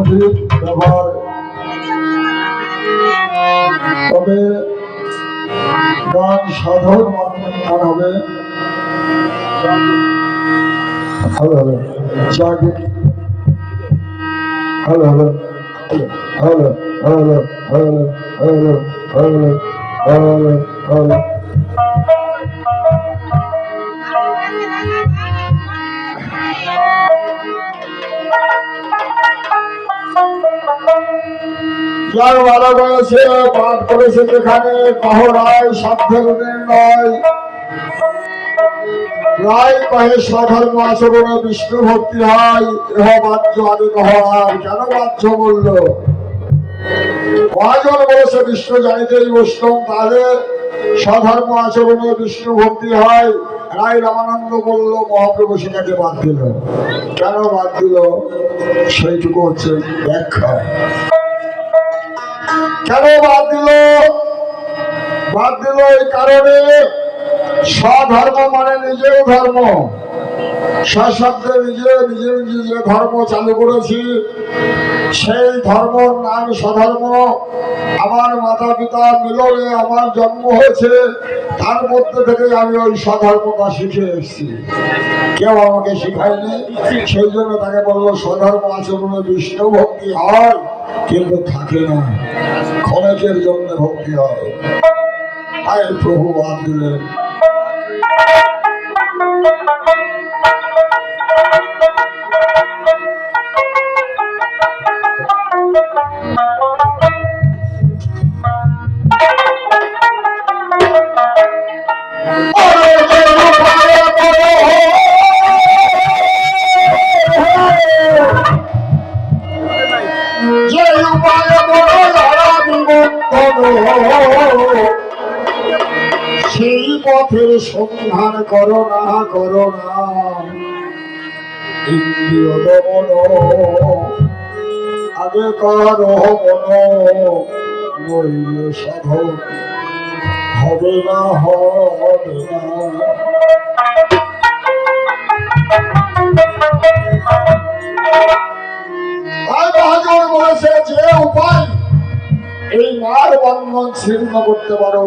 অধিক ব্যবহার। তবে গান সাধারণ গান হবে। Hello hello hello hello hello hello hello hello hello যার বয়সে পাঠ করেছে যেখানে সাধ্যের প্রায় আচরণে বিষ্ণু ভক্তি হয়, এহ বাহ্য আদি নহর কেন বাহ্য বলল মহাজন বলেছে, বিষ্ণু জানিতেই বৈষ্ণব তাহলে সাধর্ম আচরণে বিষ্ণু ভক্তি হয়। রায় রামানন্দ বলল, মহাপ্রভু সেটাকে বাদ দিল। কেন বাদ দিল? সেইটুকু হচ্ছে ব্যাখ্যা। কেন বাদ দিল? বাদ দিল এই কারণে স্বধর্ম মানে নিজের ধর্ম। স্বশব্দে নিজে নিজে নিজে ধর্ম চালু করেছি। সেই ধর্মর নাম স্বধর্ম। আমার মাতা পিতা মিলনে আমার জন্ম হয়েছে। তার মধ্যে থেকে আমি ওই স্বধর্মটা শিখে এসেছি। কেউ আমাকে শিখায়নি। সেই জন্য তাকে বলল, স্বধর্ম আচরণে বিষ্ণু ভক্তি হয়, কিন্তু থাকে না। ক্ষণেকের জন্য ভক্তি হয়। তাই প্রভু বাদ দিলেন। করো না করো না ইন্দ্রিয় দমন আগে কারও মন নইলে সাধন। হবে না হবে না। যে উপায়, এই মার বন্ধন ছিন্ন করতে পারো।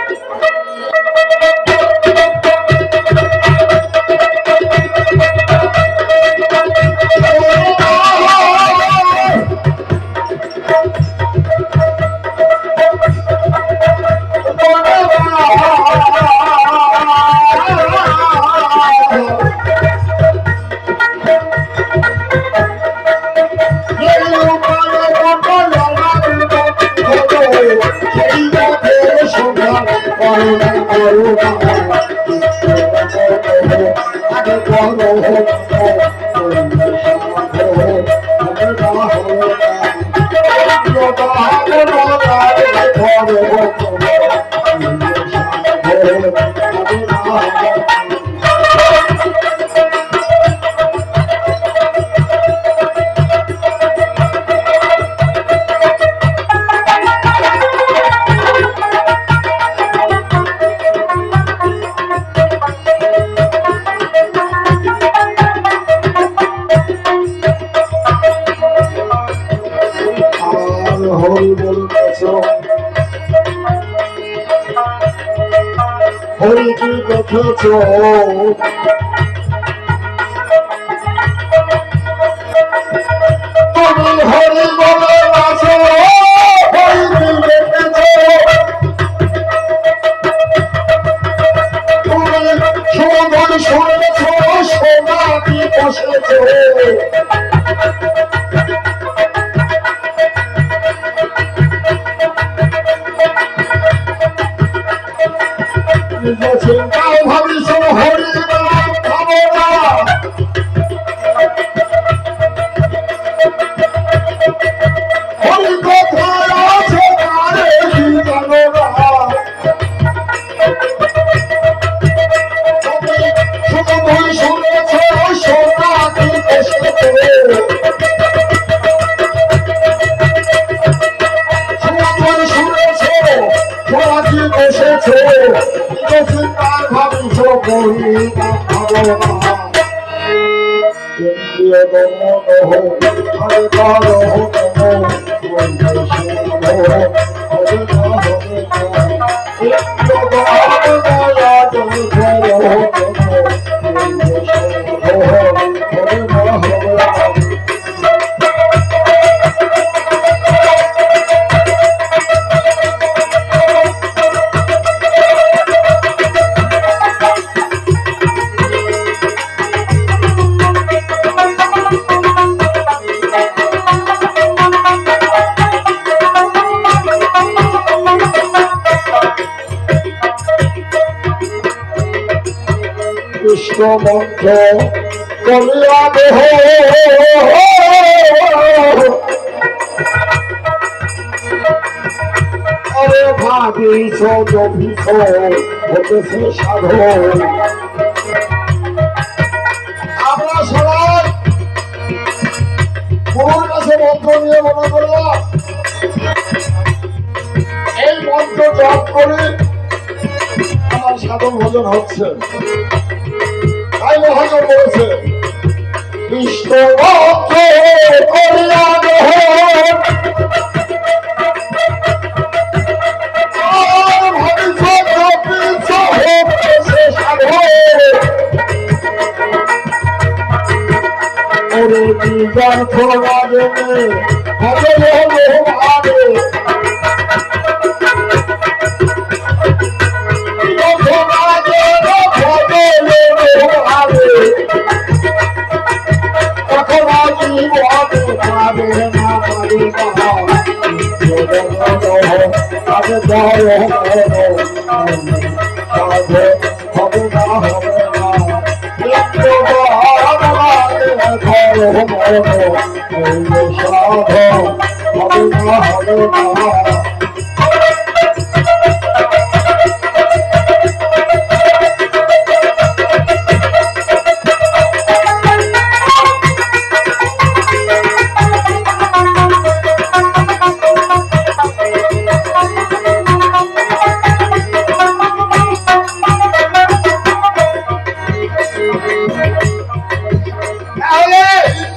Thank you. Oh. হতেছে সাধন। আমরা সবাই গুরুর কাছে মন্ত্র নিয়ে মনে করলাম এই মন্ত্র জপ করে আমার সাধন ভোজন হচ্ছে। বলেছে কৃষ্ণ ভক্ত করিয়া হবে হলো হবে না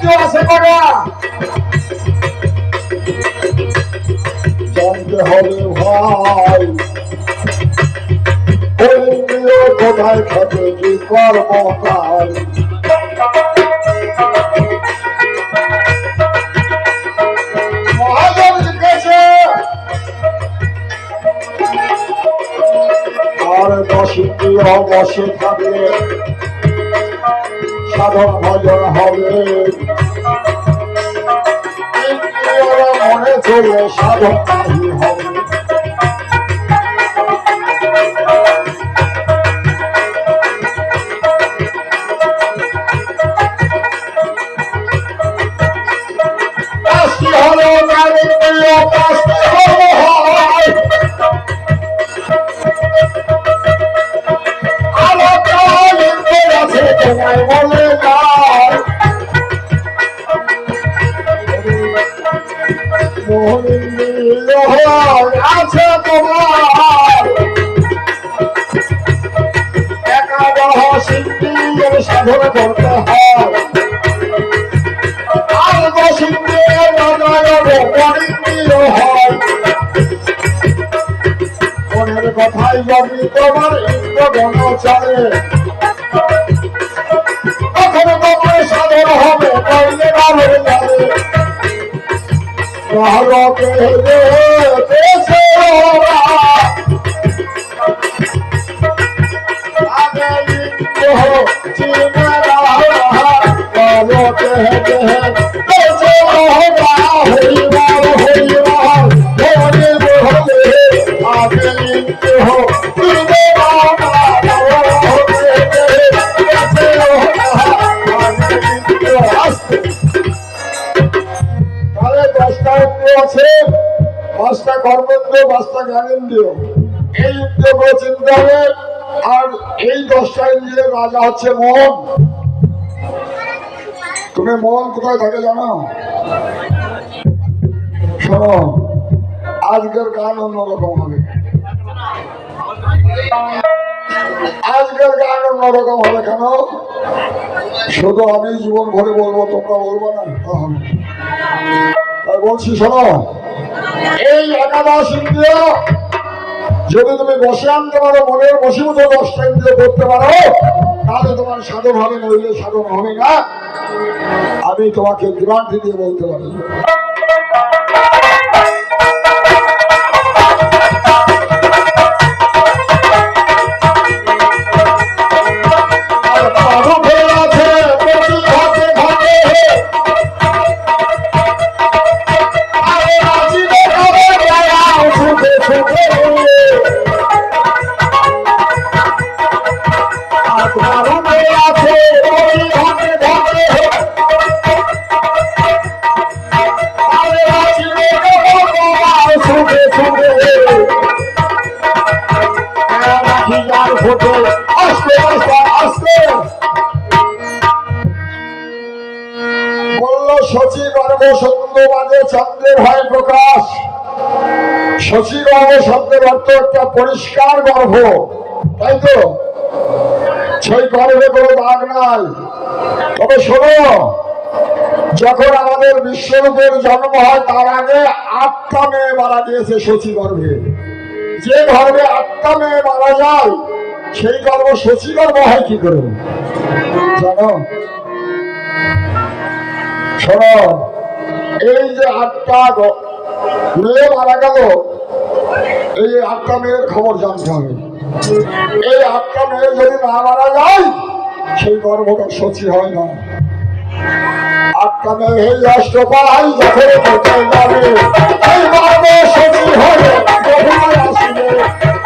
ইন্দ্র আছে কটা জানতে হবে ভাই কোথায় থাকে কি দশ ইন্দ্রিয় বসে থাকলে সাধন ভজন হবে চলে সাধন নাহি হবে কথাই যদি তোমার ইন্দ্রগণ চলে তখন তোমার সাধন হবে নইলে ভালো যাবে নরকে দেশে আগে ইন্দ্র চিনে রাহা নরকে দেশে পাঁচটা কর্মেন্দ্রিয় পাঁচটা জ্ঞানেন্দ্রিয় এই ইন্দ্রিয়গুলো চিনতে হবে আর এই দশটা ইন্দ্রিয়ের রাজা হচ্ছে মন। তুমি মন কোথায় থাকে জানো? শোনো, আজকের গান অন্যরকম হবে। আজকের গান অন্যরকম হবে কেন? শুধু আমি জীবন ভরে বলব, তোমরা বলব না। তাই বলছি, শোনো এই একাদশ ইন্দ্রিয় যদি তুমি বসে আনতে পারো, মনের বসীভূত দশটা ইন্দ্রিয় করতে পারো তাহলে তোমার সাধন হবে নইলে সাধন হবে না। আমি তোমাকে দিয়ে বলতে পারি। ফটো আস্তে আস্তে আস্তে। বলল শচী গর্ভ সত্য বাজে চন্দ্রের হয় প্রকাশ। শচী গর্ভ শব্দের অর্থ একটা পরিষ্কার গর্ভ। তাই তো? সেই গর্ভে কোনো দাগ নাই। তবে শোনো, যখন আমাদের বিশ্বরূপের জন্ম হয়, তার আগে আটটা মেয়ে মারা গিয়েছে শচী গর্ভে। যে গর্ভে আটটা মেয়ে মারা যায় সেই গর্ভ শচী গর্ভ হয় কি করে? জানো শোনো, এই যে আটটা মেয়ে মারা গেল, এই আটটা মেয়ের খবর জানতে হবে। এই আটটা মেয়ে যদি না মারা যায়, সেই গর্ভটা সচি হয় না। আটটা মেয়ে এই অষ্ট পাই যখন যাবে এই গর্ভ সচি হবে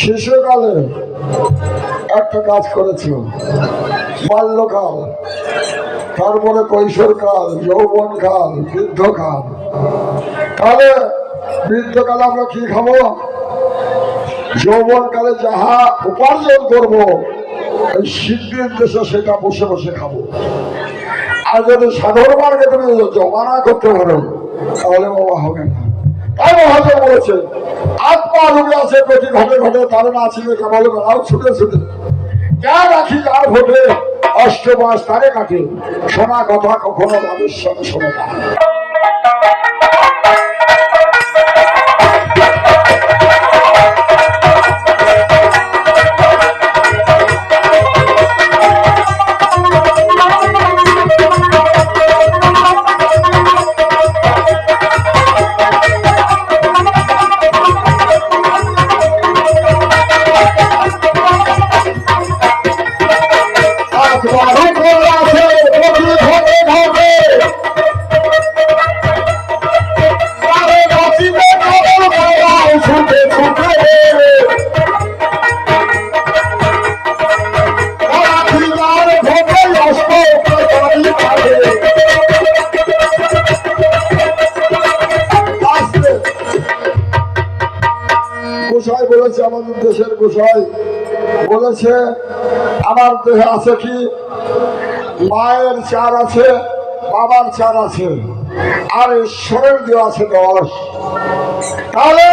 শিশুকালে একটা কাজ করেছ বাল্যকাল তারপরে কৈশোরকাল, যৌবনকাল, বৃদ্ধকাল। তাহলে বৃদ্ধকালে আমরা কি খাব? যৌবনকালে যাহা উপার্জন করব, এই সিদ্ধির দেশে সেটা বসে বসে খাব। আর যদি সাধারণ মার্গে তুমি জমা না করতে পারো, তাহলে বাবা হবে না। তাই মহাজন বলেছে আত্মা রূপে আছে, প্রতি ঘটে ঘটে তার না ছিল কেবল ছুটে ছুটে। যা রাখি, যার ভোটে অষ্ট মাস তারে কাটে। শোনা কথা কখনো তাদের সঙ্গে শোনে বলেছে, আমার দেহে আছে কি? মায়ের চার আছে, বাবার চার আছে, আর ঈশ্বরের দেওয়া আছে দশ। তাহলে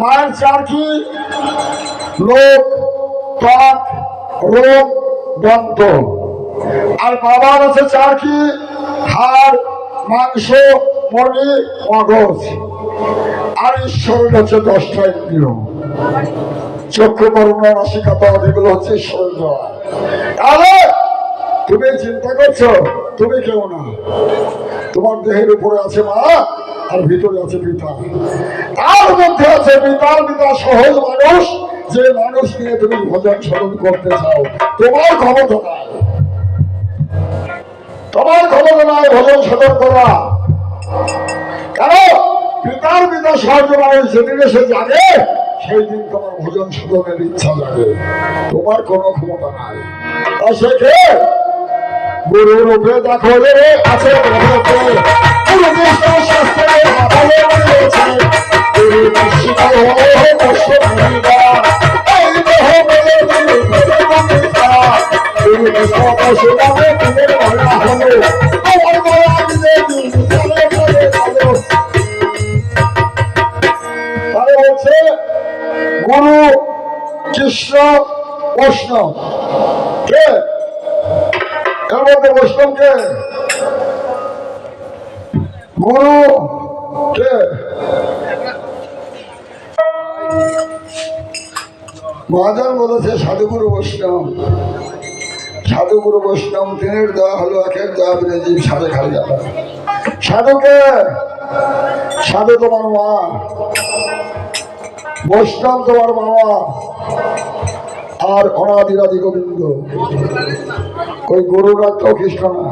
মায়ের চার কি? লোক, ত্বক, রোগ, দন্ত। আর বাবার আছে চার কি? হাড়, মাংস মনি মগজ। আর ঈশ্বরের হচ্ছে দশটা ইন্দ্রিয়। চক্ষু করুণ নাসিকাতা এগুলো হচ্ছে ঈশ্বরের দেওয়া। তুমি চিন্তা করছ? তুমি কেউ না। তোমার দেহের উপরে আছে মা, আর ভিতরে আছে পিতা। তার মধ্যে আছে পিতার পিতা সহজ মানুষ। যে মানুষ নিয়ে তুমি ভজন স্মরণ করতে চাও, তোমার ক্ষমতা নাই তোমার ক্ষমতা নাই ভজন স্মরণ করা। কেন? পিতার পিতা সহজ মানুষ যেদিন এসে জাগে সেই দিন তোমার ভজন সাধনের ইচ্ছা জাগে তোমার কোনো ক্ষমতা নাই। তা সে কে? গুরু রূপে দেখো রে আছে গ্রহতে গুরু কৃষ্ণ, বৈষ্ণব। কে? এর বৈষ্ণব কে? গুরু কে? মহাজন বলেছে, সাধুগুরু বৈষ্ণব। সাধুগুরু বৈষ্ণব, তিনের দেওয়া হলো একের দেওয়া বিরোধী সাড়ে খালি সাধুকে সাধু তোমার মা বৈষ্ণব তোমার মামা আর অনাদিরাদি গোবিন্দ। ওই গরুরা তো খ্রিস্ট না?